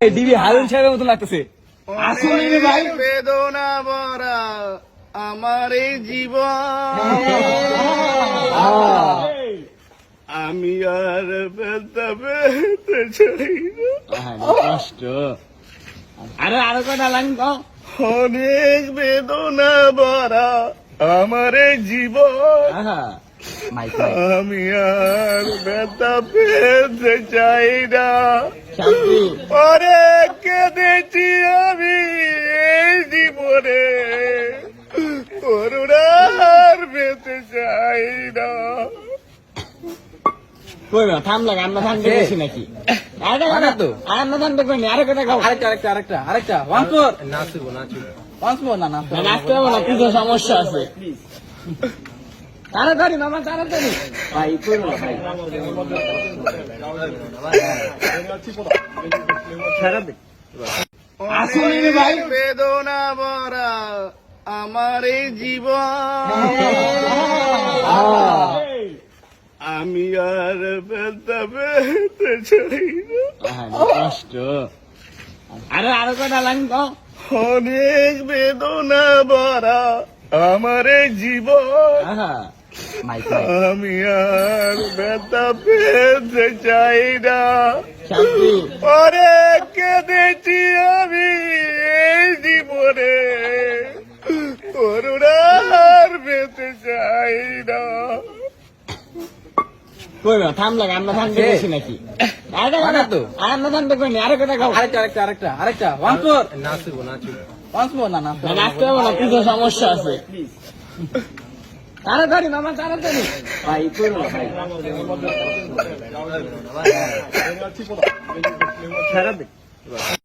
DB Harun সাহেবের মতো লাগতেছে। ভাই বেদনা ভরা আমার এই জীবন আমি আর। কষ্ট। আরে আরও কটা লাইন কও অনেক বেদনা ভরা আমার এই জীবন আমি আর ব্যথা পেতে চাই না। শান্তি অনেক কেঁদেছি আমি এই জীবনে। করুণার পেতে চাই না। কই না থাম লাগা আমরা গেছি নাকি? আরে তো। আর আমরা থামতে কই আরে কথা খাও আরেকটা আরেকটা আরেকটা আরেকটা ওয়ান্স মোর নাচবো নাচবো। ওয়ান্স মোর না নাচবো নাচতে হবে না কিছু সমস্যা আছে। তাড়াতাড়ি মামা তাড়াতাড়ি। ভাই করো না ভাই। আসলে ভাই। বেদনা ভরা আমার এই জীবন। আমি আর কষ্ট। আরে আরও কটা লাইন কও। অনেক বেদনা ভরা আমার জীবন। মাইক আমি আর ব্যথা পেতে চাই না শান্তি অনেক কেঁদেছি আমি এই জীবনে করুণার পেতে চাই না কই না থাম লাগা আমরা থামতে গেছি নাকি আরে কথা তো আর আমরা থামতে কই আরে কথা খাও আরেকটা আরেকটা আরেকটা আরেকটা ওয়ান্স মোর নাচবো নাচবো ওয়ান্স মোর না নাচবো না, নাচতে হবে না কিছু সমস্যা আছে তাড়াতাড়ি মামা তাড়াতাড়ি। ভাই করো না ভাই।